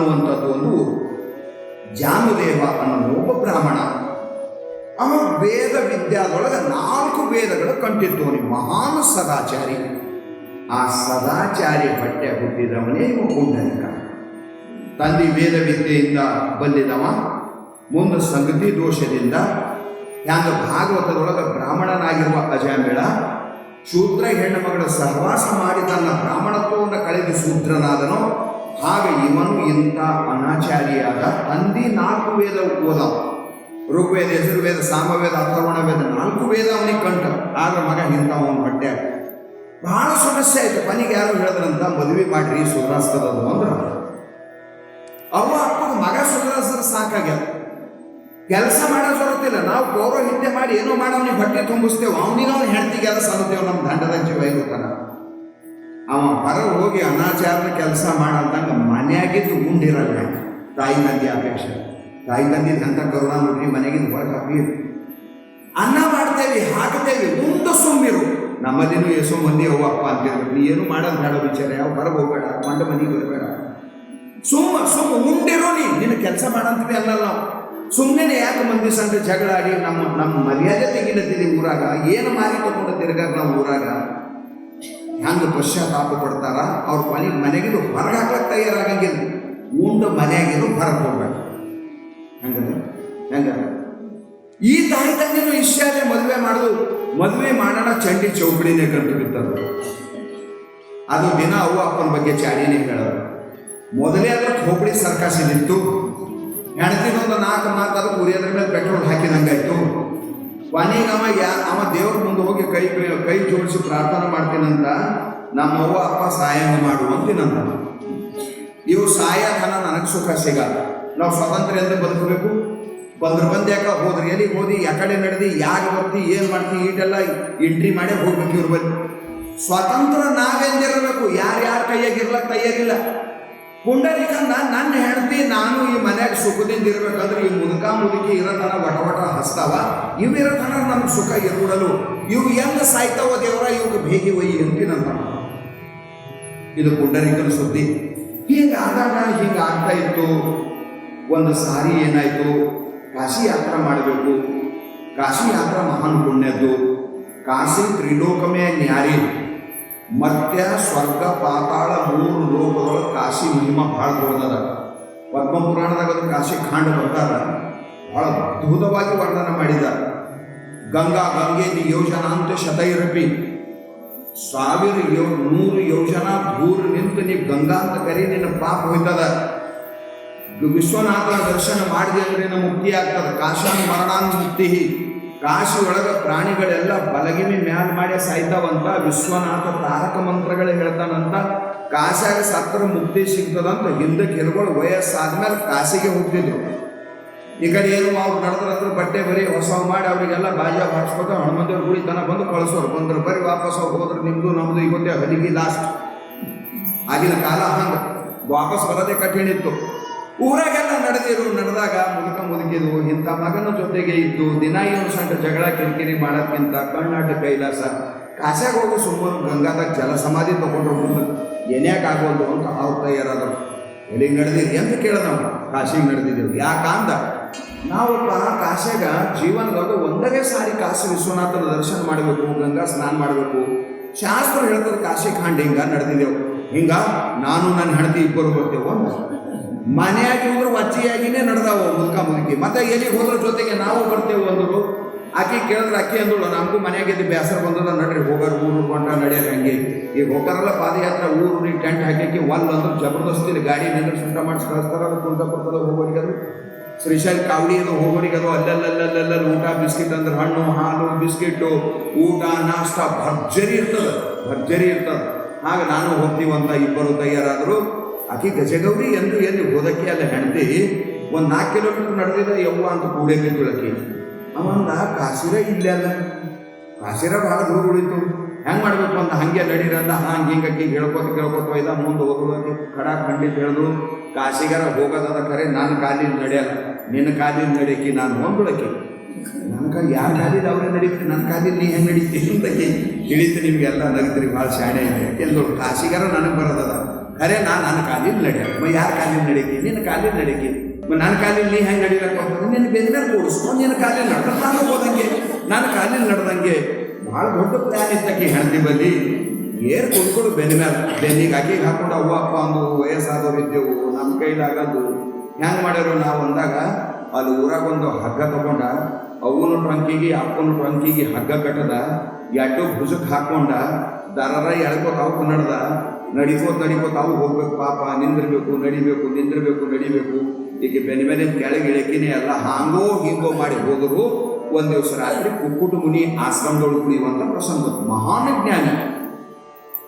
ಅನ್ನುವಂಥದ್ದು ಒಂದು ಊರು. ಜಾನುದೇವ ಅನ್ನೋ ಒಬ್ಬ ಬ್ರಾಹ್ಮಣ. ಅವ ವೇದ ವಿದ್ಯಾದೊಳಗೆ ನಾಲ್ಕು ವೇದಗಳು ಕಂಟಿದ್ದವನಿ ಮಹಾನ್ ಸದಾಚಾರಿ. ಆ ಸದಾಚಾರಿ ಬಟ್ಟೆ ಹುಟ್ಟಿದವನೇ ಇವ ತಂದೆ ವೇದ ವಿದ್ಯೆಯಿಂದ ಬಂದಿದವ. ಮುಂದೆ ಸಂಗತಿ ದೋಷದಿಂದ ಹ್ಯಾಂಗ ಭಾಗವತದೊಳಗೆ ಬ್ರಾಹ್ಮಣನಾಗಿರುವ ಅಜಾಮಿಳ ಶೂದ್ರ ಹೆಣ್ಣು ಮಗಳು ಸಹವಾಸ ಮಾಡಿ ತನ್ನ ಬ್ರಾಹ್ಮಣತ್ವವನ್ನು ಕಳೆದು ಶೂದ್ರನಾದನೋ. ಹಾಗೆ ಇವನು ಇಂಥ ಅನಾಚಾರಿಯಾದ? ಅಂದಿ ನಾಲ್ಕು ವೇದ ಓದ. ಋಗ್ವೇದ, ಯಜುರ್ವೇದ, ಸಾಮವೇದ ಅಥರ್ವಣ ವೇದ ನಾಲ್ಕು ವೇದ ಅವನಿಗೆ ಕಂಡ. ಆದ್ರೆ ಮಗ ಇಂಥ ಅವನ ಹೊಟ್ಟೆ ಬಹಳ ಸಮಸ್ಯೆ ಆಯ್ತು. ಮನೆಗೆ ಯಾರು ಹೇಳಿದ್ರಂತ ಮದುವೆ ಮಾಡ್ರಿ ಸುಧಾರಿಸ್ತದದು ಅಂದ್ರೆ. ಅವ ಅಪ್ಪನ ಮಗ ಸುಧಾರಿಸಿದ್ರೆ ಸಾಕಾಗ್ಯದ. ಕೆಲಸ ಮಾಡೋ ಬರುತ್ತಿಲ್ಲ ನಾವು ಪೌರೋಹಿತ್ಯ ಮಾಡಿ ಏನೋ ಮಾಡೋ ಅವನಿಗೆ ಹೊಟ್ಟೆ ತುಂಬಿಸ್ತೇವೆ. ಅವನಿಗೆ ಅವನು ಹೆಂಡತಿಗೆ ಕೆಲಸ ಸಲ್ಲತೇವೆ ನಮ್ಮ ದಂಡದ ಜೀವ ಇರುತ್ತಾನ ಅವ ಹೊರ ಹೋಗಿ ಅನಾಚಾರದ ಕೆಲಸ ಮಾಡಲ್ದಂಗೆ ಮನೆಯಾಗಿದ್ದು ಉಂಡಿರಲ್ಲ. ತಾಯಿ ತಂದೆ ಅಪೇಕ್ಷೆ. ತಾಯಿ ತಂದೆ ಅಂತ ಕರುಣಾ ನೋಡ್ರಿ ಮನೆಗಿಂದ ಹೊರಗೆ ಹಾಕಿ ಅನ್ನ ಮಾಡ್ತೇವೆ, ಹಾಕ್ತೇವೆ, ಉಂಡು ಸುಮ್ಮಿರು. ನಮ್ಮದೇನು ಎಷ್ಟೋ ಮಂದಿ ಅವ್ವ ಅಪ್ಪ ಅಂತಿರ್ಬೇಕು ನೀ ಏನು ಮಾಡೋದು ಬೇಡ ವಿಚಾರ, ಯಾವ ಹೊರಗೆ ಹೋಗ್ಬೇಡ ಮಂಡ ಮನೆಗೆ ಬರಬೇಡ. ಸುಮ್ಮ ಸುಮ್ಮ ಉಂಡಿರೋ ನೀ. ನಿನ್ನ ಕೆಲಸ ಮಾಡಂತೀವಿ ಅಲ್ಲ ನಾವು ಸುಮ್ಮನೆ ಯಾಕೆ ಮಂದಿ ಸಂತ ಜಗಳ ಆಡಿ ನಮ್ಮ ನಮ್ಮ ಮರ್ಯಾದೆ ತೆಗಿಲತ್ತೀನಿ ಊರಾಗ? ಏನು ಮಾರಿ ತಗೊಂಡು ತಿರ್ಗಾಗ ನಾವು ಊರಾಗ? ಹೆಂಗೆ ಪಶ್ಚಾತ್ತಾಪ ಪಡ್ತಾರ? ಅವ್ರ ಮನೆಗೆ ಮನೆಗಿನ ಹೊರಗೆ ಹಾಕ್ಲಕ್ಕೆ ತಯಾರಾಗಂಗಿಲ್ಲ. ಉಂಡ ಮನೆಯಾಗಿನ ಹೊರಗೆ ಹೋಗ್ಬೇಕು. ಹೆಂಗದ? ಹೆಂಗ? ಈ ತಾಯಿ ತಂದೆನೂ ಇಷ್ಟಾಲೆ ಮದುವೆ ಮಾಡೋದು? ಮದುವೆ ಮಾಡೋಣ ಚಂಡಿ ಚೌಕಡಿನೇ ಕಂಡು ಬಿತ್ತದು ಅದು ದಿನ ಅವ್ವ ಅಪ್ಪನ ಬಗ್ಗೆ ಚಾಡಿನೇ ಹೇಳೋದು. ಮೊದಲೇ ಅದ್ರ ಹೋಬಳಿ ಸರ್ಕಾಸಿನಿತ್ತು ಹೆಣ್ತಿನೊಂದು ನಾಲ್ಕು ಅದಕ್ಕೆ ಉರಿಯೋದ್ರ ಮೇಲೆ ಪೆಟ್ರೋಲ್ ಹಾಕಿದಂಗಾಯ್ತು. ಕೊನೆಗೆ ಅವ ಯಾ ಅವ ದೇವ್ರ ಮುಂದೆ ಹೋಗಿ ಕೈ ಕೈ ಜೋಡಿಸಿ ಪ್ರಾರ್ಥನೆ ಮಾಡ್ತೀನಂತ ನಮ್ಮ ಅವ್ವ ಅಪ್ಪ ಸಹಾಯ ಮಾಡುವಂತೀನಂತ ಇವು ಸಹಾಯಧನ ನನಗೆ ಸುಖ ಸಿಗಲ್ಲ. ನಾವು ಸ್ವಾತಂತ್ರ್ಯ ಅಂತ ಬದುಕಬೇಕು? ಬಂದ್ರು ಬಂದ್ಯಾಕ ಹೋದ್ರೆ ಹೋದ್ರಿ? ಎಲ್ಲಿಗೆ ಹೋದಿ? ಯಾಕಡೆ ನಡೆದಿ? ಯಾಕೆ ಬರ್ತಿ ಏನು ಮಾಡ್ತಿ? ಈಟೆಲ್ಲ ಎಂಟ್ರಿ ಮಾಡೇ ಹೋಗ್ಬೇಕು ಇವ್ರ ಬಳಿ. ಸ್ವತಂತ್ರ ನಾವೆಂದಿರಬೇಕು? ಯಾರು ಯಾರ ಕೈಯಾಗಿರ್ಲಕ್ಕ ತಯಾರಿಲ್ಲ ಪುಂಡರಿಕಂದ ನನ್ನ ಹೆಂಡತಿ, ನಾನು ಈ ಮನ್ಯಾಗ ಸುಖದಿಂದ ಇರ್ಬೇಕಂದ್ರೆ ಈ ಮುದುಕ ಮುದುಕಿ ಇರೋತನ ವಟ ವಟ ಹಸ್ತಾವ. ಇವು ಇರೋತನ ನಮ್ಗೆ ಸುಖ ಇರುಡಲು. ಇವು ಹೆಂಗ ಸಾಯ್ತಾವ ದೇವರ, ಇವ್ಗೆ ಭೇಗಿ ಒಯ್ಯಿ ನನ್ನ ಇದು ಪುಂಡರಿಕನ ಸುದ್ದಿ. ಹೀಗೆ ಆದಾಗ ಹಿಂಗೆ ಆಗ್ತಾ ಇತ್ತು. ಒಂದು ಸಾರಿ ಏನಾಯ್ತು? ಕಾಶಿ ಯಾತ್ರೆ ಮಾಡಬೇಕು. ಕಾಶಿ ಯಾತ್ರೆ ಮಹಾನ್ ಪುಣ್ಯದ್ದು. ಕಾಶಿ ತ್ರಿಲೋಕಮೇ ನ್ಯಾರಿ. ಮರ್ತ್ಯ ಸ್ವರ್ಗ, ಪಾತಾಳ, ಮೂರು ಲೋಕಗಳು ಕಾಶಿ ಮಹಿಮ ಭಾಳ ದೊಡ್ಡದ. ಪದ್ಮ ಪುರಾಣದಾಗ ಕಾಶಿ ಖಾಂಡ ಬರ್ತಾರ ಬಹಳ ಅದ್ಭುತವಾಗಿ ವರ್ಣನ ಮಾಡಿದ. ಗಂಗಾ, ಗಂಗೆ ಯೋಜನಾಂತ ಶತೈರಪಿ. ಸಾವಿರ ಯೋ, ನೂರು ಯೋಜನ, ದೂರ ನಿಂತು ನೀವು ಗಂಗಾ ಅಂತ ಕರಿ ನಿನ್ನ ಪಾಪ ಹೋಯ್ತದ. ವಿಶ್ವನಾಥನ ದರ್ಶನ ಮಾಡಿದೆ ಅಂದ್ರೆ ಮುಕ್ತಿ ಆಗ್ತದ. ಕಾಶಿ ಮರಣಾನ್ ಮುಕ್ತಿ. ಕಾಶಿ ಪ್ರಾಣಿಗಳೆಲ್ಲ ಬಲಗಿಮಿ ಮ್ಯಾಲ್ ಮಾಡಿ ಸಾಯ್ತಾವಂತ ವಿಶ್ವನಾಥ ತಾರಕ ಮಂತ್ರಗಳು ಹೇಳ್ತಾನಂತ. ಕಾಶಾಗ ಸತ್ರ ಮುಕ್ತಿ ಸಿಗ್ತದಂತ ಹಿಂದಕ್ಕೆ ಹಿರುಗಳು ವಯಸ್ಸಾದ್ಮೇಲೆ ಕಾಶಿಗೆ ಹೋಗ್ತಿದ್ರು. ಈ ಕಡೆ ಏನು ಅವ್ರು ನಡೆದ್ರಂದ್ರೆ ಬಟ್ಟೆ ಬರೀ ಹೊಸ ಮಾಡಿ ಅವರಿಗೆಲ್ಲ ಬಾಜಾ ಹಾಕ್ಸ್ಕೊತ ಹನುಮಂತೇವ್ರ ಗುಡಿ ತನ ಬಂದು ಕಳಿಸೋರು. ಬಂದ್ರೆ ಬರೀ ವಾಪಸ್ ಹೋದ್ರೆ ನಿಮ್ದು ನಮ್ದು ಇವತ್ತೇ ಹಲಿಗೆ ಲಾಸ್ಟ್ ಆಗಿನ ಕಾಲ ಹಂಗೆ. ವಾಪಸ್ ಬರೋದೇ ಕಠಿಣ ಇತ್ತು. ಊರಾಗೆಲ್ಲ ನಡೆದಿರು ನಡೆದಾಗ ಮುದುಕ ಮುದುಕಿದು ಇಂಥ ಮಗನ ಜೊತೆಗೆ ಇದ್ದು ದಿನ ಏನು ಸಣ್ಣ ಜಗಳ ಕಿರಿಕಿರಿ ಮಾಡೋದ್ಕಿಂತ ಕರ್ನಾಟಕ ಕೈಲಾಸ ಕಾಸಾಗ ಹೋಗಿ ಸುಮ್ಮನೆ ಗಂಗಾದಾಗ ಜಲ ಸಮಾಧಿ ತಗೊಂಡ್ರು ಮುಂದೆ. ಏನ್ಯಾಕೆ ಆಗೋದು ಅಂತ ಅವ್ರ ತಯಾರಾದ್ರು ಎಲ್ಲಿ ನಡೆದಿದ್ವಿ ಅಂತ ಕೇಳ್ದ ನಾವು. ಕಾಶಿಗೆ ನಡೆದಿದ್ದೇವೆ. ಯಾಕಂದ? ನಾವಪ್ಪ ಕಾಶ್ಯಾಗ ಜೀವನದಾಗ ಒಂದನೇ ಸಾರಿ ಕಾಶಿ ವಿಶ್ವನಾಥನ ದರ್ಶನ ಮಾಡಬೇಕು, ಗಂಗಾ ಸ್ನಾನ ಮಾಡಬೇಕು. ಶಾಸ್ತ್ರ ಹೇಳ್ತಾರೆ ಕಾಶಿ ಖಾಂಡ್ ಹಿಂಗ ನಡೆದಿದ್ದೆವು. ಹಿಂಗ ನಾನು ನನ್ನ ಹೆಂಡತಿ ಇಬ್ಬರು ಬರ್ತೇವೆ ಒಂದು ಮನೆಯಾಗಿ ಹೋದ್ರೆ ಅಚ್ಚಿಯಾಗಿನೇ ನಡೆದಾವ ಮುದುಕ ಮುದುಕಿ. ಮತ್ತೆ ಎಲ್ಲಿಗೆ ಹೋದ್ರ ಜೊತೆಗೆ ನಾವು ಬರ್ತೇವೆ ಅಂದರು, ಆಕೆ ಕೇಳಿದ್ರೆ, ಅಕ್ಕಿ ಅಂದಳು ನಮಗೂ ಮನೆಯಾಗಿದ್ದು ಬೇಸರ ಬಂದದ, ನಡ್ರಿ, ಹೋಗೋರು ಊರು ಕೊಂಡ ನಡೆಯಲ್ಲ ಹಂಗೆ. ಈಗ ಹೋಗಾರಲ್ಲ ಪಾದಯಾತ್ರೆ ಊರಿಗೆ ಟೆಂಟ್ ಹಾಕಿ ಒಲ್ ಅಂದ್ರೆ ಜಬರ್ದಸ್ತಿ ಗಾಡಿ ನಿಂದ್ರೆ ಸುಂಟ ಮಾಡಿಸಿ ಕಳಿಸ್ತಾರ ಕುಂದಾಪುರದ ಹೋಗೋರಿಗೆ ಅದು. ಶ್ರೀಶೈಲ್ ಕಾವಡಿ ಅದು ಹೋಗೋರಿಗೆ ಅದು ಅಲ್ಲಲ್ಲಲ್ಲಲ್ಲ ಊಟ, ಬಿಸ್ಕಿಟ್ ಅಂದ್ರೆ ಹಣ್ಣು, ಹಾಲು, ಬಿಸ್ಕಿಟ್ಟು, ಊಟ, ನಾಷ್ಟ, ಭರ್ಜರಿ ಇರ್ತದೆ ಭರ್ಜರಿ ಇರ್ತದೆ. ಆಗ ನಾನು ಹೋಗ್ತೀವಂತ ಇಬ್ಬರು ತಯಾರಾದರು. ಆಕಿ ಗಜಗೌರಿ ಎಂದು ಎಲ್ಲಿ ಹೋದಕ್ಕೆ ಅಲ್ಲ ಹೆಂಡತಿ, ಒಂದು ನಾಲ್ಕು ಕಿಲೋಮೀಟರ್ ನಡೆದಿದೆ ಯವ್ವ ಅಂತ ಕೂಡೇ ಬಿದ್ದಳಕಿ ಅವಂದ ಕಾಸಿರ ಇಲ್ಲ ಅಲ್ಲ. ಕಾಸಿರ ಭಾಳ ದೂರ ಉಳಿತು. ಹೆಂಗೆ ಮಾಡ್ಬೇಕು ಅಂತ ಹಂಗೆ ನಡೀರಂದ ಹಂಗೆ ಹಿಂಗೆ ಅಕ್ಕಿ ಹೇಳ್ಕೊತ ಕೇಳ್ಕೊತ ಒಯ್ದ, ಮುಂದೆ ಹೋಗುವಾಗ ಕಡ ಖಂಡಿತ ಹೇಳಿದ್ರು ಕಾಶಿಗಾರ ಹೋಗೋದದ ಕರೆ ನನ್ನ ಕಾಲಿನ ನಡೆಯಲ್ಲ. ನಿನ್ನ ಕಾಲಿನ ನಡೆಯಕ್ಕೆ ನಾನು ಹೊಂದಳಕ್ಕೆ. ನನ್ನ ಯಾರು ಯಾರ ಕಾಲಿದ ಅವರೇ ನಡೀತೀನಿ ನನ್ನ ಕಾಲಿನ ನೀ ಹೆಂಗೆ ನಡೀತೀನಿ ಅಂತ ತಿಳಿತು ನಿಮಗೆಲ್ಲ ನಗತ್ರಿ ಭಾಳ ಶಾಣೆ ಇದೆ. ಎಲ್ಲರೂ ಕಾಶಿಗಾರ ನನಗೆ ಬರೋದದ. ಖರೆ ನಾ ನನ್ನ ಕಾಲಿನ ನಡೆಯಲ್ಲ. ಮ, ಯಾರ ಕಾಲಿನ ನಿನ್ನ ಕಾಲಿನ ಮ, ನನ್ನ ಕಾಲಿನ ನೀ ಹೆಂಗೆ ನಡಿಲಕ್ಕ ನಿನ್ನ ಬೇರೆ ಮೇಲೆ ಕೂಡಿಸ್ಕೊಂಡು ನಿನ್ನ ಕಾಲಿನ ನಡೆದ್ರೆ ನಾನು ಹೋದಂಗೆ. ನನ್ನ ಕಾಲಿನ ನಡೆದಂಗೆ. ಭಾಳ ದೊಡ್ಡ ಪ್ಲ್ಯಾನ್ ಇತ್ತಕ್ಕೆ ಹೆಂಡತಿ ಬಲ್ಲಿ. ಏರ್ ಕೊಡ್ಕೊಡು ಬೆನ್ನ ಮೇಲೆ ಬೆನ್ನಿಗೆ ಅಕ್ಕಿಗೆ ಹಾಕೊಂಡು ಅವ್ವ, ಅಪ್ಪ ಅಂದು, ವಯಸ್ಸಾದವ್ರು ಇದ್ದೆವು ನಮ್ಮ ಕೈಲಾಗದು ಹೆಂಗೆ ಮಾಡ್ಯಾರೋ ನಾವು ಅಂದಾಗ, ಅಲ್ಲಿ ಊರಾಗ ಒಂದು ಹಗ್ಗ ತಗೊಂಡ, ಅವನು ಟ್ರಂಕಿಗೆ, ಅಪ್ಪನ ಟ್ರಂಕಿಗೆ ಹಗ್ಗ ಕಟ್ಟದ, ಎಡ್ಡು ಭುಜಕ್ಕೆ ಹಾಕೊಂಡ, ದರರ ಎಳ್ಕೋತ ಅವು ನಡ್ದ. ನಡಿಕೋತ ನಡಿಕೋತ ಅವು ಹೋಗ್ಬೇಕು, ಪಾಪ, ನಿಂದಿರ್ಬೇಕು, ನಡಿಬೇಕು ನಿಂದಿರ್ಬೇಕು, ನಡಿಬೇಕು. ಈಗ ಬೆನೆ ಬೆನೆ ಕೆಳಗೆ ಇಳಕಿನೇ ಎಲ್ಲ ಹಾಂಗೋ ಹಿಂಗೋ ಮಾಡಿ ಹೋದರು ಒಂದು ದಿವಸ ರಾತ್ರಿ ಕುಕ್ಕುಟ ಮುನಿ ಆಶ್ರಮದೊಳಗೆ ಕುಡಿಯುವಂತ ಪ್ರಸಂಗ ಮಹಾನ್ ಜ್ಞಾನಿ.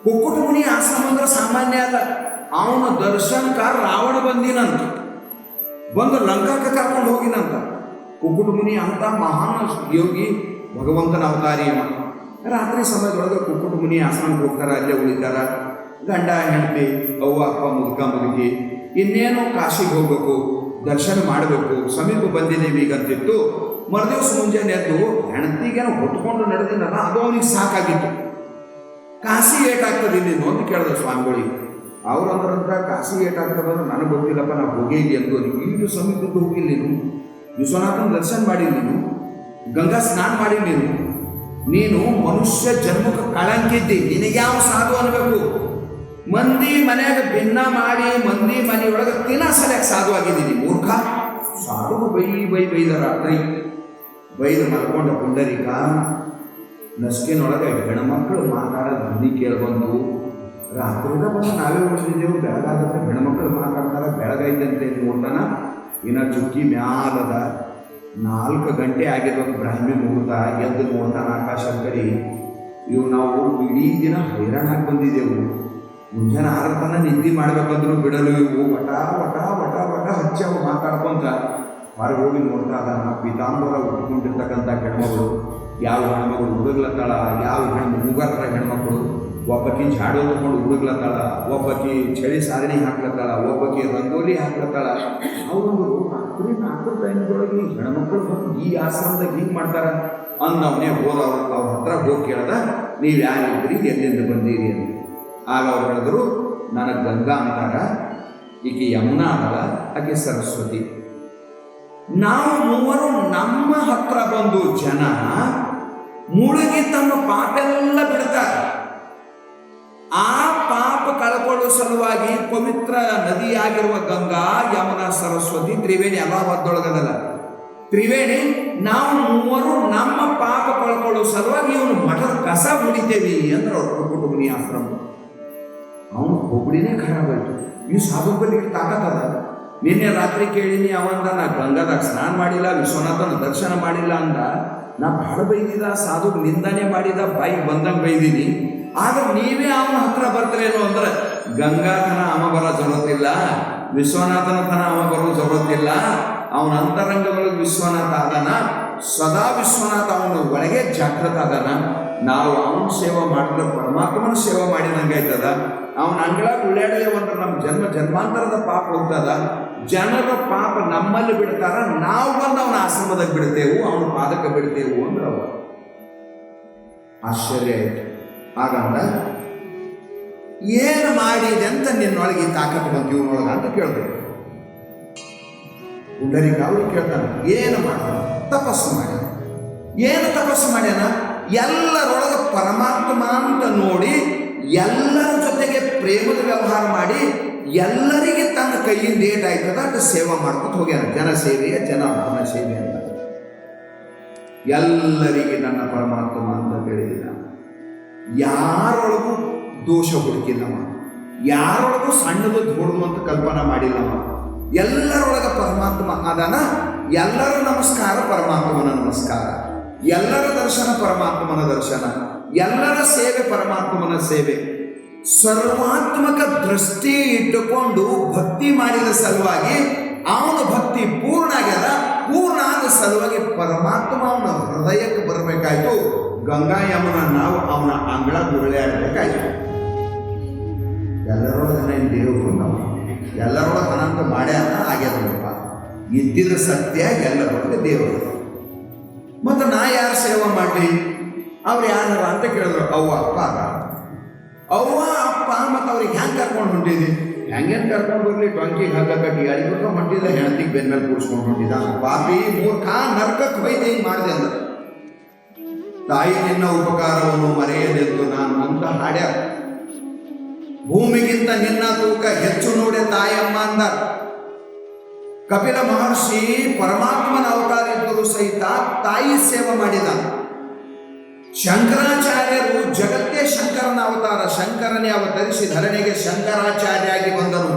ಕುಕ್ಕುಟ ಮುನಿ ಆಶ್ರಮ ಅಂದ್ರೆ ಸಾಮಾನ್ಯ ಅಲ್ಲ. ಅವನ ದರ್ಶನಕಾರ ರಾವಣ ಬಂದಿನಂತ. ಬಂದು ಲಂಕಾಕ್ಕೆ ಕರ್ಕೊಂಡು ಹೋಗಿನಂತ. ಕುಕ್ಕುಟ ಮುನಿ ಅಂತ ಮಹಾನ್ ಯೋಗಿ ಭಗವಂತನ ಅವತಾರಿ ಅವ ರಾತ್ರಿ ಸಮಯದೊಳಗೆ ಕುಕ್ಕುಟ ಮುನಿ ಆಸನಕ್ಕೆ ಹೋಗ್ತಾರೆ, ಅಲ್ಲೇ ಉಳಿತಾರ. ಗಂಡ ಹೆಂಡತಿ ಅವ್ವ, ಅಪ್ಪ, ಮುದುಕ ಮುದುಕಿ ಇನ್ನೇನು ಕಾಶಿಗೆ ಹೋಗ್ಬೇಕು, ದರ್ಶನ ಮಾಡಬೇಕು. ಸಮೀಪ ಬಂದಿದ್ದೀವಿ ಈಗ ಅಂತಿತ್ತು ಮರುದಿವಸ ಮುಂಜಾನೆ ಎದ್ದು ಹೆಂಡತಿಗೇನು ಹೊತ್ಕೊಂಡು ನಡೆದಿನಲ್ಲ ಅದು ಅವನಿಗೆ ಸಾಕಾಗಿತ್ತು. ಕಾಸಿ ಏಟಾಗ್ತದೆ ಇಲ್ಲಿ ಅಂತ ಕೇಳಿದ ಸ್ವಾಮಿಗಳಿಗೆ ಅವ್ರು ಅಂದ್ರಂತ ಕಾಸಿ ಏಟಾಗ್ತದೆ ನನಗೆ ಗೊತ್ತಿಲ್ಲಪ್ಪ ನಾವು ಹೋಗೇಲಿ ಎಂದು ಈಗ ಸಮೀಪಕ್ಕೆ ಹೋಗಿಲ್ಲ ನೀನು ವಿಶ್ವನಾಥನ ದರ್ಶನ ಮಾಡಿ ನೀನು ಗಂಗಾ ಸ್ನಾನ ಮಾಡಿ ನೀನು ನೀನು ಮನುಷ್ಯ ಜನ್ಮಕ್ಕೆ ಕಳಂಕಿದ್ದಿ. ನಿನಗ್ಯಾವ ಸಾಧು ಅನ್ಬೇಕು ಮಂದಿ ಮನೆಯಾಗ ಭಿನ್ನ ಮಾಡಿ, ಮಂದಿ ಮನೆಯೊಳಗೆ ತಿನ್ನ ಸಲಕ್ಕೆ ಸಾಧು ಆಗಿದ್ದೀನಿ. ಮೂರ್ಖ? ಸಾಧು ಬೈ ಬೈ ಬೈದ ರಾತ್ರಿ ಬೈದು ಮಲ್ಕೊಂಡ ಪುಂಡರಿಕ, ನಸ್ಕಿನೊಳಗೆ ಹೆಣ್ಮಕ್ಳು ಮಾತಾಡೋದು ಮಂದಿ ಕೇಳ್ಬಂದು ರಾತ್ರಿಯಿಂದ ಬಂದು ನಾವೇ ಉಳಿದಿದ್ದೆವು ಬೆಳಗಾಗುತ್ತೆ ಹೆಣ್ಮಕ್ಳು ಮಾತಾಡ್ತಾರೆ ಬೆಳಗೈತಂತೆ ನೋಡ್ತಾನ. ಇನ್ನ ಚುಕ್ಕಿ ಮ್ಯಾಲದ ನಾಲ್ಕು ಗಂಟೆ ಆಗಿರೋದು ಬ್ರಾಹ್ಮಿ ಮುಹೂರ್ತ, ಎದ್ದು ನೋಡ್ತಾನ ಆಕಾಶ ಕಡೆ ಇವು ನಾವು ಇಡೀ ದಿನ ಹೈರಾಣಾಗಿ ಬಂದಿದ್ದೆವು. ಮುಂಜಾನೆ ಆರು ತನ ನಿದ್ದೆ ಮಾಡ್ಬೇಕಂದ್ರು ಬಿಡಲು ಇವು ವಟ ವಟ ವಟ ವಟ ಹಚ್ಚವು ಮಾತಾಡ್ಕೊಂತ ಹೊರಗೆ ಹೋಗಿ ನೋಡ್ತಾ ಅದಾನ ಪೀತಾಂಬರ ಉಟ್ಕೊಂಡಿರ್ತಕ್ಕಂಥ ಹೆಣ್ಮಗಳು. ಯಾವ ಹೆಣ್ಮಗಳು ಹುಡುಗ್ಲತ್ತಾಳ, ಯಾವ ಹೆಣ್ಣು ಮೂಗರ್ತರ ಹೆಣ್ಮಕ್ಳು. ಒಬ್ಬಕಿ ಝಾಡು ತೊಗೊಂಡು ಹುಡುಗ್ಲತ್ತಾಳ ಒಬ್ಬಕಿ ಚಳಿ ಸಾರಣಿ ಹಾಕ್ಲತ್ತಾಳ, ಒಬ್ಬಕಿ ರಂಗೋಲಿ ಹಾಕ್ಲತ್ತಾಳ. ಅವರು ರಾತ್ರಿ ನಾಲ್ಕು ಟೈಮ್ದೊಳಗೆ ಹೆಣ್ಮಕ್ಳು ಬಂದು ಈ ಆಶ್ರಮದಾಗ ಹಿಂಗೆ ಮಾಡ್ತಾರ? ಅಂದವನೇ ಹೋದವ್ರ ಅವ್ರ ಹತ್ರ ಹೋಗಿ ಕೇಳ್ದ, ನೀವು ಯಾರಿದ್ರಿ ಎಲ್ಲಿಂದ ಬಂದೀರಿ? ಅಂತ. ಆಗ ಅವ್ರು ಹೇಳಿದ್ರು, ನನಗೆ ಗಂಗಾ ಅಂತಾರ, ಈಕೆ ಯಮುನಾ ಅಲ್ಲ ಆಕೆ ಸರಸ್ವತಿ. ನಾವು ಮೂವರು ನಮ್ಮ ಹತ್ರ ಬಂದು ಜನ ಮುಳುಗಿ ತಮ್ಮ ಪಾಪೆಲ್ಲ ಬಿಡ್ತಾರೆ. ಆ ಪಾಪ ಕಳ್ಕೊಳ್ಳುವ ಸಲುವಾಗಿ ಪವಿತ್ರ ನದಿಯಾಗಿರುವ ಗಂಗಾ, ಯಮುನಾ, ಸರಸ್ವತಿ, ತ್ರಿವೇಣಿ ಎಲ್ಲ ಹೊದ್ದೊಳಗದಲ್ಲ ತ್ರಿವೇಣಿ, ನಾವು ಮೂವರು ನಮ್ಮ ಪಾಪ ಕಳ್ಕೊಳ್ಳೋ ಸಲುವಾಗಿ ಇವನು ಮಠದ ಕಸ ಹೊಡಿತೇವಿ ಅಂದ್ರೆ ಅವ್ರ ಕುಟುಂಬನಿ ಆಶ್ರಮ. ಅವನು ಹುಬ್ಬಳಿನೇ ಖರಾಬಾಯ್ತು ಈ ಸಾಧು ಬಲ್ಲಿ ತಾಕತ್ತದ ನಿನ್ನೆ ರಾತ್ರಿ ಕೇಳಿನಿ ಅವಂದ ನಾ ಗಂಗಾದಾಗ ಸ್ನಾನ ಮಾಡಿಲ್ಲ, ವಿಶ್ವನಾಥನ ದರ್ಶನ ಮಾಡಿಲ್ಲ ಅಂದ. ನಾ ಬಹಳ ಬೈದಿದ ಸಾಧು ನಿಂದನೆ ಮಾಡಿದ ಬಾಯಿ ಬಂದಂಗೆ ಬೈದೀನಿ. ಆದ್ರೆ ನೀವೇ ಅವನ ಹತ್ರ ಬರ್ತೀರೇನೋ ಅಂದ್ರೆ, ಗಂಗಾಧನ ಅಮ್ಮ ಬರ ಜರುತ್ತಿಲ್ಲ ವಿಶ್ವನಾಥನ ತನ ಅವ ಬರೋ ಜರುತ್ತಿಲ್ಲ ಅವನ ಅಂತರಂಗದೊಳಗೆ ವಿಶ್ವನಾಥ ಆದಾನ ಸದಾ ವಿಶ್ವನಾಥ ಅವನ ಒಳಗೆ ಜಾಗೃತ ಅದಾನ. ನಾವು ಅವನ ಸೇವೆ ಮಾಡಿದ್ರೆ ಪರಮಾತ್ಮನ ಸೇವೆ ಮಾಡಿದಂಗೆ ಆಯ್ತದ. ಅವನ ಅಂಗಳ ಉಳ್ಳಾಡಲೇವು ಅಂದ್ರೆ ನಮ್ಮ ಜನ್ಮ ಜನ್ಮಾಂತರದ ಪಾಪ ಹೋಗ್ತದ ಜನರ ಪಾಪ ನಮ್ಮಲ್ಲಿ ಬಿಡ್ತಾರ, ನಾವು ಬಂದು ಅವನ ಆಶ್ರಮದಾಗ ಬಿಡ್ತೇವು, ಅವನ ಪಾದಕ್ಕೆ ಬಿಡ್ತೇವು ಅಂದ್ರೆ ಅವ ಆಶ್ಚರ್ಯ ಆಯ್ತು. ಹಾಗಂದ ಏನು ಮಾಡಿದೆ ಅಂತ ನಿನ್ನೊಳಗೆ ಈ ತಾಕತ್ತು ಬಂತು ಇವನೊಳಗ ಅಂತ ಕೇಳ್ಬೇಕು. ಪುಂಡರಿಕ ಅವರು ಕೇಳ್ತಾನೆ ಏನು ಮಾಡ ತಪಸ್ಸು ಮಾಡ್ಯಾನ ಏನು ತಪಸ್ಸು ಮಾಡ್ಯಾನ? ಎಲ್ಲರೊಳಗೆ ಪರಮಾತ್ಮ ಅಂತ ನೋಡಿ ಎಲ್ಲರ ಜೊತೆಗೆ ಪ್ರೇಮದ ವ್ಯವಹಾರ ಮಾಡಿ ಎಲ್ಲರಿಗೆ ತನ್ನ ಕೈಯಿಂದ ಏಟಾಯ್ತದ ಅದು ಸೇವೆ ಮಾಡ್ಕೊತ ಹೋಗ್ಯಾನ. ಜನ ಸೇವೆಯ ಜನಾರ್ದನ ಸೇವೆ ಅಂತ. ಎಲ್ಲರಿಗೆ ನನ್ನ ಪರಮಾತ್ಮ ಅಂತ ಹೇಳಿದ ಯಾರೊಳಗೂ ದೋಷ ಹುಡುಕಿಲ್ಲವ ಯಾರೊಳಗೂ ಸಣ್ಣದು ದೊಡ್ಡದು ಅಂತ ಕಲ್ಪನಾ ಮಾಡಿಲ್ಲವ ಎಲ್ಲರೊಳಗ ಪರಮಾತ್ಮ ಅದಾನ. ಎಲ್ಲರ ನಮಸ್ಕಾರ ಪರಮಾತ್ಮನ ನಮಸ್ಕಾರ. ಎಲ್ಲರ ದರ್ಶನ ಪರಮಾತ್ಮನ ದರ್ಶನ. ಎಲ್ಲರ ಸೇವೆ ಪರಮಾತ್ಮನ ಸೇವೆ. ಸರ್ವಾತ್ಮಕ ದೃಷ್ಟಿ ಇಟ್ಟುಕೊಂಡು ಭಕ್ತಿ ಮಾಡಿದ ಸಲುವಾಗಿ ಅವನ ಭಕ್ತಿ ಪೂರ್ಣ ಆಗ್ಯದ ಪೂರ್ಣ ಆದ ಸಲುವಾಗಿ ಪರಮಾತ್ಮ ಅವನ ಹೃದಯಕ್ಕೆ ಬರಬೇಕಾಯ್ತು. ಗಂಗಾ ಯಮುನ ನಾವು ಅವನ ಅಂಗಳ ಗುರುಳಾಡಬೇಕಾಯ್ತು ಎಲ್ಲರೊಳಗೆ ದೇವರು ನಾವು ಎಲ್ಲರೊಳಗೆ ಅನಂತ ಮಾಡ್ಯಾರ ಆಗ್ಯದಪ್ಪ ಇದ್ದಿದ್ದ ಸತ್ಯ ಎಲ್ಲರೊಳಗೆ ದೇವರು. ಮತ್ತು ನಾ ಯಾರು ಸೇವೆ ಮಾಡಲಿ? ಅವ್ರು ಯಾರ ಅಂತ ಕೇಳಿದ್ರು, ಅವ್ವ, ಅಪ್ಪ ಅದ ಅವ್ವ, ಅಪ್ಪ ಮತ್ತು ಅವ್ರಿಗೆ ಹೆಂಗೆ ಕರ್ಕೊಂಡು ಹೊಂಟಿದ್ದಿ? ಹೆಂಗೇನು ಕರ್ಕೊಂಡು ಹೋಗ್ಲಿ ಟೊಂಕಿಗೆ ಹಗ್ಗ ಕಟ್ಟಿ ಅಡಿಬಿಟ್ಟು ಹೊಂಟಿಲ್ಲ ಹೆಣತಿಗೆ ಬೆನ್ನ ಮೇಲೆ ಕೂರಿಸ್ಕೊಂಡು ಹೊಂಟಿದ್ದ? ಪಾಪಿ, ಮೂರ್ಖ ನರ್ಕಕ್ಕೆ ಬೈದೆ ಹಿಂಗೆ ಮಾಡಿದೆ ಅಂದ್ರೆ ತಾಯಿ ನಿನ್ನ ಉಪಕಾರವನ್ನು ಮರೆಯದೆಂದು ನಾನು ಅಂತ ಹಾಡ್ಯ. ಭೂಮಿಗಿಂತ ನಿನ್ನ ತೂಕ ಹೆಚ್ಚು ನೋಡೆ ತಾಯಮ್ಮ ಅಂದ. ಕಪಿಲ ಮಹರ್ಷಿ ಪರಮಾತ್ಮನ ಅವತಾರ ಇದ್ದರೂ ಸಹಿತ ತಾಯಿ ಸೇವೆ ಮಾಡಿದ. ಶಂಕರಾಚಾರ್ಯರು ಜಗತ್ತೇ ಶಂಕರನ ಅವತಾರ. ಶಂಕರನೇ ಅವತರಿಸಿ ಧರಣಿಗೆ ಶಂಕರಾಚಾರ್ಯಾಗಿ ಬಂದರು.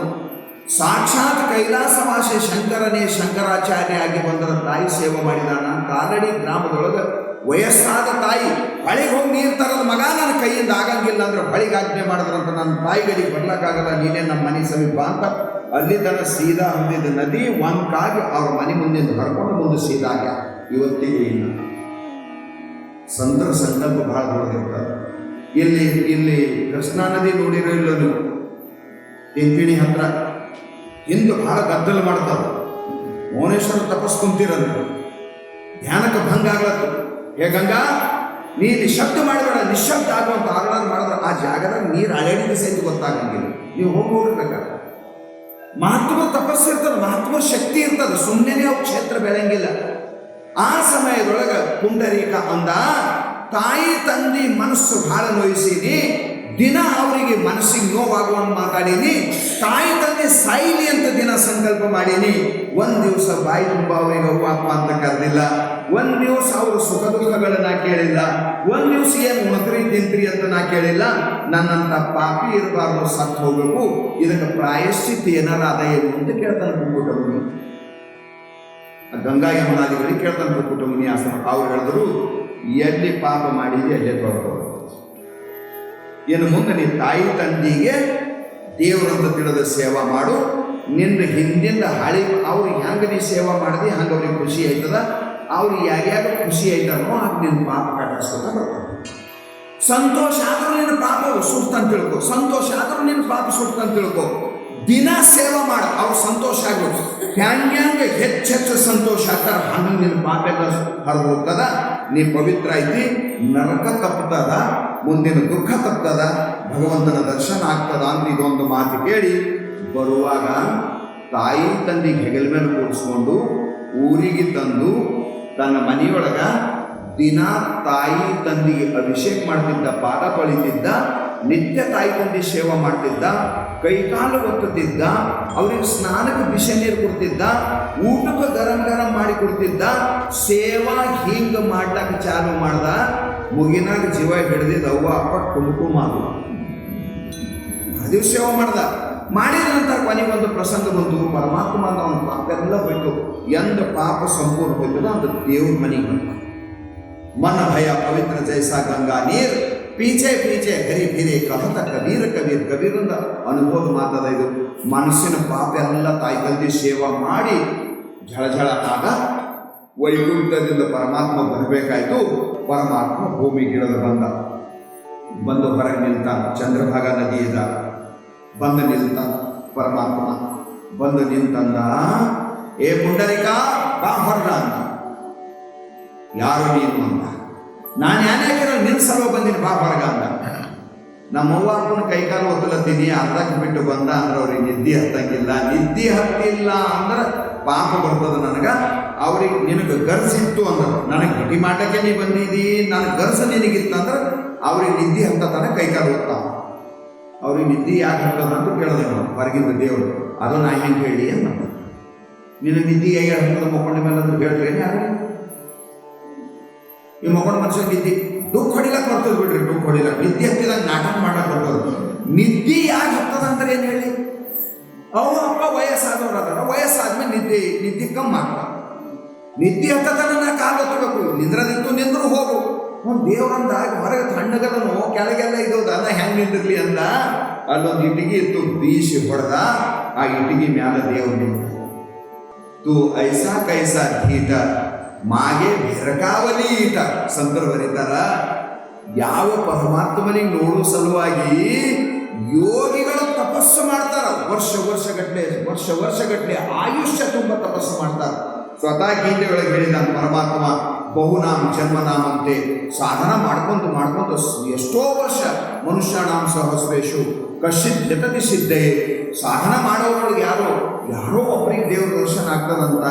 ಸಾಕ್ಷಾತ್ ಕೈಲಾಸ ಭಾಷೆ ಶಂಕರನೇ ಶಂಕರಾಚಾರ್ಯ ಆಗಿ ಬಂದರ ತಾಯಿ ಸೇವೆ ಮಾಡಿದಾನ ಕಾಲಡಿ ಗ್ರಾಮದೊಳಗೆ ವಯಸ್ಸಾದ ತಾಯಿ ಬಳಿಗೆ ಹೋಗಿ ನೀರು ತರದ ಮಗ ನನ್ನ ಕೈಯಿಂದ ಆಗಂಗಿಲ್ಲ ಅಂದ್ರೆ ಹೊಳಿಗೆ ಆಜ್ಞೆ ಮಾಡಿದ್ರಂತ ನನ್ನ ತಾಯಿಗಳಿಗೆ ಬರ್ಲಕ್ಕಾಗಲ್ಲ ನೀನೇ ನಮ್ಮ ಮನೆ ಸಮೀಪ ಅಂತ ಅಲ್ಲಿ ತನ ಸೀದಾ ಹರಿದಿದ್ದ ನದಿ ಒಂದ್ಕಾಗಿ ಅವ್ರ ಮನೆ ಮುಂದೆ ಹರ್ಕೊಂಡು ಮುಂದೆ ಸೀದಾ ಆಗ್ಯ ಇವತ್ತಿಗೂ ಇಲ್ಲ. ಸಂತರ ಸಂಕಲ್ಪ ಬಹಳ ದೊಡ್ಡದಿರ್ತಾರೆ. ಇಲ್ಲಿ ಇಲ್ಲಿ ಕೃಷ್ಣಾ ನದಿ ನೋಡಿರೋ ಇಲ್ಲ ನೀವು? ಹತ್ರ. ಇಂದು ಬಹಳ ಗದ್ದಲು ಮಾಡ್ತಾರೆ. ಮೌನೇಶ್ವರ ತಪಸ್ ಧ್ಯಾನಕ್ಕೆ ಭಂಗ ಆಗ್ಲತ್ತು. ಏ ಗಂಗಾ, ನೀ ನಿಶಬ್ದ ಮಾಡಬೇಡ, ನಿಶಬ್ದ ಆಗುವಂತ ಆರಾಧ ಮಾಡಿದ್ರೆ ಆ ಜಾಗದಾಗ ನೀರು ಅಳೆಡಿದ ಸಹಿತ ಗೊತ್ತಾಗಂಗಿಲ್ಲ. ನೀವು ಹೋಗಿ ಮಹತ್ವ ತಪಸ್ಸು ಇರ್ತದೆ ಮಹತ್ವ ಶಕ್ತಿ ಇರ್ತದೆ. ಸುಮ್ಮನೆ ಅವು ಕ್ಷೇತ್ರ ಬೆಳೆಯಂಗಿಲ್ಲ. ಆ ಸಮಯದೊಳಗೆ ಪುಂಡರೀಕ ಅಂದ, ತಾಯಿ, ತಂದಿ, ಮನಸ್ಸು ಬಹಳ ನೋಯಿಸೀನಿ. ದಿನ ಅವರಿಗೆ ಮನಸ್ಸಿಗೆ ನೋವಾಗುವಂತ ಮಾತಾಡೀನಿ. ತಾಯಿ, ತಂದೆ ಸಾಯಿಲಿ ಅಂತ ದಿನ ಸಂಕಲ್ಪ ಮಾಡೀನಿ. ಒಂದು ದಿವಸ ಬಾಯಿ ತುಂಬ ಅವರಿಗೆ ಅಪ್ಪ ಅಂತ ಕರೆದಿಲ್ಲ. ಒಂದು ದಿವಸ ಅವರು ಸುಖ ದುಃಖಗಳನ್ನ ಕೇಳಿಲ್ಲ. ಒಂದು ದಿವಸ ಏನು ಉಣತ್ರಿ ತಿಂತ್ರಿ ಅಂತ ನಾ ಕೇಳಿಲ್ಲ. ನನ್ನಂತ ಪಾಪಿ ಇರಬಾರ್ದು, ಸತ್ತು ಹೋಗಬೇಕು. ಇದಕ್ಕೆ ಪ್ರಾಯಶ್ಚಿತ್ ಏನಾರ ಅದ ಏನು ಅಂತ ಕೇಳ್ತಾನೆ ಗಂಗಾ ಯಮುನಾದಿಗಳಿಗೆ ಕೇಳ್ತಾನೆ ಕುಟುಂಬ ಆಶ್ರಮ ಅವ್ರು ಹೇಳಿದ್ರು, ಎಲ್ಲಿ ಪಾಪ ಮಾಡಿದೆ ಅಲ್ಲೇ ಬರ್ಬೋದು ಇನ್ನು ಮುಂದೆ ನೀ ತಾಯಿ ತಂದಿಗೆ ದೇವರಂತ ತಿಳಿದ ಸೇವಾ ಮಾಡು. ನಿನ್ನ ಹಿಂದಿಂದ ಹಳಿ, ಅವ್ರು ಹೆಂಗೆ ನೀ ಸೇವಾ ಮಾಡಿದಿ, ಹಂಗೆ ಅವ್ರಿಗೆ ಖುಷಿ ಆಯ್ತದ. ಅವ್ರು ಯಾರ್ಯಾರು ಖುಷಿ ಆಯ್ತಾನೋ ಅದು ನಿನ್ನ ಪಾಪ ಬರ್ತಾನೆ. ಸಂತೋಷ ಆದರೂ ನಿನ್ನ ಪಾಪ ಸುಡ್ತ ಅಂತ ತಿಳ್ಕೊ. ಸಂತೋಷ ಆದರೂ ನಿನ್ನ ಪಾಪ ಅಂತ ತಿಳ್ಕೊ. ದಿನ ಸೇವೆ ಮಾಡ, ಅವ್ರು ಸಂತೋಷ ಆಗ್ಬೇಕು ಹ್ಯಾಂಗ್ಯಾಂಗ ಹೆಚ್ಚೆಚ್ಚು ಸಂತೋಷ ಆಗ್ತಾರ? ಹಂಗೆ ನಿನ್ನ ಪಾಪೆಲ್ಲ ಹರಿದು ಹೋಗ್ತದ ನೀ ಪವಿತ್ರ ಐತಿ, ನರಕ ತಪ್ಪತದ ಮುಂದಿನ ದುಃಖ ತಪ್ಪದ ಭಗವಂತನ ದರ್ಶನ ಆಗ್ತದ ಅಂತ ಇದೊಂದು ಮಾತು ಕೇಳಿ, ಬರುವಾಗ ತಾಯಿ ತಂದಿಗೆ ಹೆಗಲ ಮೇಲೆ ಕೂಡಿಸ್ಕೊಂಡು ಊರಿಗೆ ತಂದು ತನ್ನ ಮನೆಯೊಳಗ ದಿನ ತಾಯಿ ತಂದಿಗೆ ಅಭಿಷೇಕ ಮಾಡ್ತಿದ್ದ ಪಾಠ ತೊಳಿತಿದ್ದ ನಿತ್ಯ ತಾಯಿ ತಂದೆ ಸೇವೆ ಮಾಡ್ತಿದ್ದ, ಕೈಕಾಲು ಒತ್ತುತ್ತಿದ್ದ, ಅವರಿಗೆ ಸ್ನಾನಕ್ಕೆ ಬಿಸಿ ನೀರು ಕೊಡ್ತಿದ್ದ, ಊಟಕ್ಕೆ ಗರಂ ಗರಂ ಮಾಡಿ ಕೊಡ್ತಿದ್ದ, ಸೇವಾ ಹಿಂಗೆ ಮಾಡ್ಲಕ್ಕೆ ಚಾಲು ಮಾಡ್ದ, ಮುಗಿನಾಗ ಜೀವ ಹಿಡ್ದಿದ್ದ ಅವ್ವ, ಅಪ್ಪ ಕುಂಕು ಮಾಡು ಅದು ಸೇವೆ ಮಾಡ್ದ. ಮಾಡಿದ ನಂತರ ಕೊನೆಗೊಂದು ಪ್ರಸಂಗ ಬಂತು, ಪರಮಾತ್ಮ ಅವನ ಪಾಪ ಎಲ್ಲ ಹೋಯ್ತು ಎಂದ ಪಾಪ ಸಂಪೂರ್ಣ ಹೋಯ್ತದ ಅಂತ ದೇವ್ರ ಮನೆಗೆ ಬಂತ ಮನ ಭಯ, ಪವಿತ್ರ ಜೈಸ, ಗಂಗಾ, ನೀರು. ಪೀಚೆ ಪೀಚೆ ಹರಿ ಫಿರೆ ಕಹತ, ಕಬೀರ, ಕಬೀರ್, ಕಬೀರಂದ ಅನುಭವ ಮಾತದ ಇದು ಮನಸ್ಸಿನ ಪಾಪ ಎಲ್ಲ ತಾಯಿ ತಂದೆ ಸೇವಾ ಮಾಡಿ ಝಳಝಳ ಆಗ ವೈಕುಂಠದಿಂದ ಪರಮಾತ್ಮ ಬರಬೇಕಾಯ್ತು. ಪರಮಾತ್ಮ ಭೂಮಿ ಭೂಮಿಗಿಳಿದು ಬಂದ. ಬಂದು ಹೊರಗೆ ನಿಲ್ತ. ಚಂದ್ರಭಾಗ ನದಿ ಇದ ಬಂದು ನಿಲ್ತ ಪರಮಾತ್ಮ. ಬಂದು ನಿಂತಂದ ಏ ಪುಂಡರಿಕ, ಬಾ ಅಂತ. ಯಾರು ನೀನು ಅಂತ ನಾನು ಯಾನ್ಯಾಕೆ ನಿನ್ನ ಸಲುವಾಗಿ ಬಂದಿನಿ, ಬಾ ಹೊರಗ ಅಂದ. ನಮ್ಮ ಅಪ್ಪನ ಕೈಕಾಲು ಒತ್ತಲತ್ತೀನಿ ಅರ್ಧಕ್ಕೆ ಬಿಟ್ಟು ಬಂದ ಅಂದ್ರೆ ಅವ್ರಿಗೆ ನಿದ್ದೆ ಹತ್ತಂಗಿಲ್ಲ. ನಿದ್ದೆ ಹತ್ತಿಲ್ಲ ಅಂದ್ರೆ ಪಾಪ ಬರ್ತದ ನನಗೆ. ಅವ್ರಿಗೆ ನಿನಗೆ ಗರ್ಸಿತ್ತು ಅಂದ್ರೆ, ನನಗೆ ಭೇಟಿ ಮಾಡಕ್ಕೆ ನೀ ಬಂದಿದ್ದಿ ನನಗೆ ಗರ್ಸ ನಿನಗಿತ್ತಂದ್ರೆ ಅವ್ರಿಗೆ ನಿದ್ದೆ ಹತ್ತತನ ಕೈಕಾಲು ಒತ್ತಾವ ಅವ್ರಿಗೆ ನಿದ್ದೆ ಯಾಕೆ ಹತ್ತದ ಅಂತ ಕೇಳಿದೆ ಹೊರಗಿಂದ ದೇವರು. ಅದು ನಾ ಹೆಂಗೆ ಹೇಳಿ ಅಂತ. ನಿನ್ನ ನಿದ್ದೆ ಹೇಗೆ ಹತ್ತದ ಮಕ್ಕೊಂಡ ಮೇಲೆ ಅಂದ್ರೆ ಹೇಳ್ತೀರೇನು ಯಾರು? ಈ ಮಗಳ ಮನುಷ್ಯ ನಿದ್ದೆ. ದುಃಖ ಹೊಡಿಲಕ್ಕೆ ಬರ್ತದೆ ಬಿಡ್ರಿ ದುಃಖ ಹೊಡಿಲಕ್ಕೆ ನಿದ್ದೆ ಹತ್ತಿದಾಗ ನಾಟಕ ಮಾಡಕ್ ಬರ್ತದೆ. ನಿದ್ದೆ ಯಾಕೆ ಹತ್ತದ ಅಂದ್ರೆ ಏನು ಹೇಳಿ? ಅವ ಅಪ್ಪ ವಯಸ್ಸಾದವ್ರು ಅದಾರ ವಯಸ್ಸಾದ್ಮೇಲೆ ನಿದ್ದೆ ನಿದ್ದೆ ಕಮ್ಮಿ ಆಗ್ತದೆ. ನಿದ್ದೆ ಹತ್ತದ ನಾ ಕಾಲು ಹತ್ತಬೇಕು. ನಿಂದ್ರದಿತ್ತು ನಿಂದ್ರು ಹೋಗು. ಒಂದು ದೇವ್ರಂದ ಹೊರಗೆ ತಣ್ಣಗದನು ಕೆಳಗೆಲ್ಲ ಇದು ದನ ಹೆಂಗ್ ನಿಂದಿರ್ಲಿ ಅಂದ? ಅಲ್ಲೊಂದು ಇಟ್ಟಿಗೆ ಇತ್ತು, ಬೀಸಿ ಹೊಡೆದ. ಆ ಇಟ್ಟಿಗೆ ಮ್ಯಾಲ ದೇವ್ರು ನಿಂತ. ತು ಐಸಾ ಕೈಸಾ ಧೀಟ ಮಾಗೆ ಬೆರಕಾವಲಿ ಈಟ ಸಂತರು ಬರೀತಾರ, ಯಾವ ಪರಮಾತ್ಮನಿಗೆ ನೋಡೋ ಸಲುವಾಗಿ ಯೋಗಿಗಳು ತಪಸ್ಸು ಮಾಡ್ತಾರ. ವರ್ಷ ವರ್ಷ ಗಟ್ಟಲೆ ವರ್ಷ ವರ್ಷ ಗಟ್ಟಲೆ ಆಯುಷ್ಯ ತುಂಬ ತಪಸ್ಸು ಮಾಡ್ತಾರ. ಸ್ವತಃ ಗೀತೆ ಒಳಗೆ ಹೇಳಿದ ಪರಮಾತ್ಮ, ಬಹುನಾಮ, ಜನ್ಮನಾಮಂತೆ ಸಾಧನ ಮಾಡ್ಕೊಂತ ಮಾಡ್ಕೊಂತ ಎಷ್ಟೋ ವರ್ಷ ಮನುಷ್ಯನಾಮ ಸಹಸ್ರೇಶು ಕಶ್ಚಿತ್ ಜಗತಿ ಸಿದ್ಧೆ. ಸಾಧನ ಮಾಡೋದ್ರೊಳಗೆ ಯಾರೋ ಯಾರೋ ಒಬ್ಬರಿಗೆ ದೇವ್ರ ದರ್ಶನ ಆಗ್ತದಂತ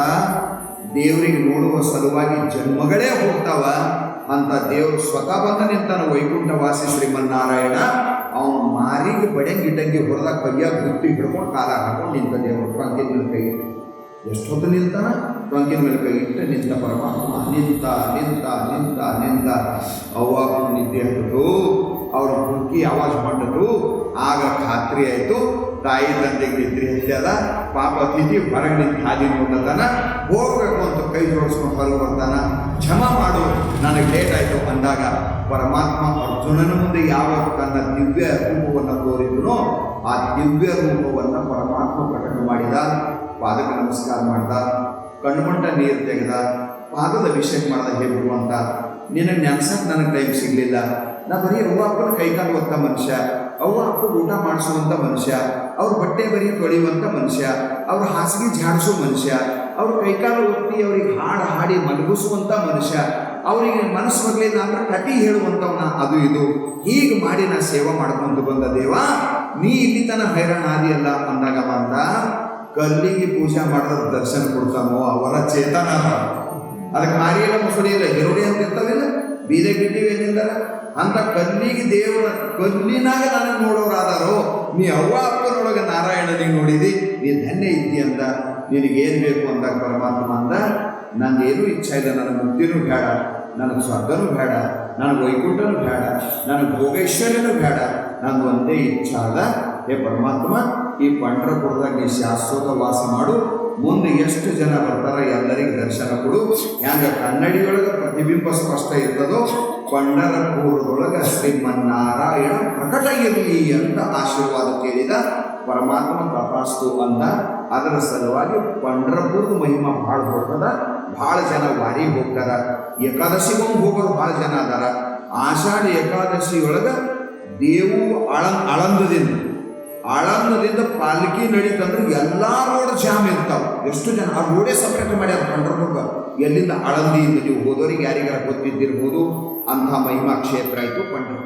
ದೇವರಿಗೆ ನೋಡುವ ಸಲುವಾಗಿ ಜನ್ಮಗಳೇ ಹೋಗ್ತಾವ ಅಂತ ದೇವರು ಸ್ವತಃ ಬಂದ ನಿಂತಾನ ವೈಕುಂಠವಾಸಿ ಶ್ರೀಮನ್ನಾರಾಯಣ ಅವನು ಮಾರಿಗೆ ಬಡೆಂಗಿ ಇಟ್ಟಂಗಿ ಹೊರದಾಗ ಕೈಯಾಗ ಗುತ್ತಿ ಹಿಡ್ಕೊಂಡು ಕಾಲ ಹಾಕೊಂಡು ನಿಂತ ದೇವರು ಟೊಂಕಿನ ಮೇಲೆ ಕೈ ಎಷ್ಟು ಎಷ್ಟೊತ್ತು ನಿಲ್ತಾನ? ಟೊಂಕಿನ ಮೇಲೆ ಕೈ ಇಟ್ಟು ನಿಂತ ಪರಮಾತ್ಮ, ನಿಂತ ನಿಂತ ನಿಂತ ನಿಂತ. ಅವ್ವಾಗ ನಿದ್ದೆ ಹತ್ತದು ಅವ್ರ ಹುಡುಕಿ ಆವಾಜ್ ಮಾಡಿದ್ರು ಆಗ ಖಾತ್ರಿ ಆಯಿತು. ತಾಯಿ ತಂದೆಗೆ ನಿದ್ರೆ ಹತ್ಯದ ಪಾಪ ತಿಥಿ ಹೊರಗೆ ನಿಂತು ಹಾದಿ ನೋಡ್ತಾನ ಹೋಗ್ಬೇಕು ಅಂತ ಕೈ ಜೋಡಿಸ್ಕೊಂಡು ಹೊರಗೆ ಬರ್ತಾನ. ಕ್ಷಮ ಮಾಡು, ನನಗೆ ಲೇಟ್ ಆಯಿತು ಅಂದಾಗ ಪರಮಾತ್ಮ ಅರ್ಜುನನ ಮುಂದೆ ಯಾವಾಗ ತನ್ನ ದಿವ್ಯ ರೂಪವನ್ನು ತೋರಿದನೋ ಆ ದಿವ್ಯ ರೂಪವನ್ನು ಪರಮಾತ್ಮ ಪ್ರಕಟ ಮಾಡಿದ ಪಾದಕ ನಮಸ್ಕಾರ ಮಾಡ್ದ ಕಣ್ಮಂಟ ನೀರು ತೆಗೆದ, ಪಾದದ ಅಭಿಷೇಕ ಮಾಡ್ದ ಹೇಗು ಅಂತ ನಿನಗೆ ನೆನ್ಸಕ್ಕೆ ನನಗೆ ಟೈಮ್ ಸಿಗಲಿಲ್ಲ. ನಾ ಬರೀ ಅವ್ವ ಅಪ್ಪನ ಕೈ ಕಾಲುವಂಥ ಮನುಷ್ಯ ಅವ್ವ ಅಪ್ಪ ಊಟ ಮಾಡಿಸುವಂಥ ಮನುಷ್ಯ, ಅವ್ರ ಬಟ್ಟೆ ಬರೀ ತೊಳೆಯುವಂಥ ಮನುಷ್ಯ, ಅವ್ರ ಹಾಸಿಗೆ ಝಾಡಿಸೋ ಮನುಷ್ಯ, ಅವ್ರ ಕೈಕಾಲು ಒತ್ತಿ ಅವ್ರಿಗೆ ಹಾಡು ಹಾಡಿ ಮಲಗಿಸುವಂಥ ಮನುಷ್ಯ, ಅವರಿಗೆ ಮನಸ್ಸು ಬರಲಿಲ್ಲ ಅಂದ್ರೆ ಕಟಿ ಹೇಳುವಂಥವನ ಅದು ಇದು. ಹೀಗೆ ಮಾಡಿ ನಾ ಸೇವೆ ಮಾಡ್ಕೊಂಡು ಬಂದ ದೇವ, ನೀ ಇಲ್ಲಿ ತನ ಹೈರಾಣ ಆದಿಯಲ್ಲ ಅಂದಾಗ ಬಂದ ಕಲ್ಲಿಗೆ ಪೂಜೆ ಮಾಡಿದ ದರ್ಶನ ಕೊಡ್ತಾನೋ ಅವರ ಚೇತನ. ಅದಕ್ಕೆ ಮಾರಿಯಲ್ಲ ಮುಸುಳಿ ಇಲ್ಲ ಅಂತ ಇರ್ತಾವಿಲ್ಲ ಬೀದೆ ಗಿಡ್ಡಿಗೆ ಏನಿಲ್ಲ? ಅಂತ ಕಲ್ಲಿಗೆ ದೇವರ ಕಲ್ಲಿನಾಗ ನನಗೆ ನೋಡೋರಾದಾರೋ, ನೀ ಅವ್ವ ಅಪ್ಪನೊಳಗೆ ನಾರಾಯಣನಿಗೆ ನೋಡಿದಿ ನೀನು ಧನ್ಯ ಇದ್ದಿ ಅಂತ ನಿನಗೇನು ಬೇಕು ಅಂತ ಪರಮಾತ್ಮ ಅಂದ ನಂದೇನು ಇಚ್ಛೆ ಇಲ್ಲ, ನನ್ನ ಮುಕ್ತಿನೂ ಬೇಡ ನನಗೆ ಸ್ವರ್ಗನೂ ಬೇಡ ನನಗೆ ವೈಕುಂಠನೂ ಬೇಡ ನನಗೆ ಭೋಗೇಶ್ವರನೂ ಬೇಡ ನಂದು ಒಂದೇ ಇಚ್ಛಾ ಅದ ಹೇ ಪರಮಾತ್ಮ, ಈ ಪಂಡ್ರಪುರದಾಗ ನೀ ಶಾಶ್ವತ ವಾಸ ಮಾಡು ಮುಂದೆ ಎಷ್ಟು ಜನ ಬರ್ತಾರ ಎಲ್ಲರಿಗೆ ದರ್ಶನ ಕೊಡು. ಹ್ಯಾಂಗ ಕನ್ನಡಿಯೊಳಗೆ ಪ್ರತಿಬಿಂಬ ಸ್ಪಷ್ಟ ಇರ್ತದೋ, ಪಂಡರಪುರದೊಳಗೆ ಶ್ರೀಮನ್ನಾರಾಯಣ ಪ್ರಕಟ ಇರಲಿ ಅಂತ ಆಶೀರ್ವಾದ ಕೇಳಿದ ಪರಮಾತ್ಮ ತಪಾಸ್ತು ಅಂದ ಅದರ ಸಲುವಾಗಿ ಪಂಡರಪುರದ ಮಹಿಮಾ ಭಾಳ ಹೊರಟದ ಭಾಳ ಜನ ವಾರಿ ಹೋಗ್ತಾರ. ಏಕಾದಶಿಗೂ ಹೋಗೋರು ಭಾಳ ಜನ ಅದಾರ. ಆಷಾಢ ಏಕಾದಶಿಯೊಳಗೆ ದೇವು ಅಳ ಆಳಂದದಿಂದ ಆಳಂದದಿಂದ ಪಾಲ್ಕಿ ನಡೀತಂದ್ರೆ ಎಲ್ಲ ರೋಡ್ ಜಾಮ್ ಇರ್ತಾವೆ. ಎಷ್ಟು ಜನ ಆ ರೋಡೇ ಸಪ್ರೇಟ್ ಮಾಡ್ಯಾರ ಪಂಡ್ರಪುರ್ಗ ಎಲ್ಲಿಂದ ಆಳಂದಿಯಿಂದ ನೀವು ಹೋದೋರಿಗೆ ಯಾರಿಗಾರ ಗೊತ್ತಿದ್ದಿರ್ಬೋದು, ಅಂಥ ಮಹಿಮಾ ಕ್ಷೇತ್ರ ಆಯಿತು ಪಂಡ್ರಪುರ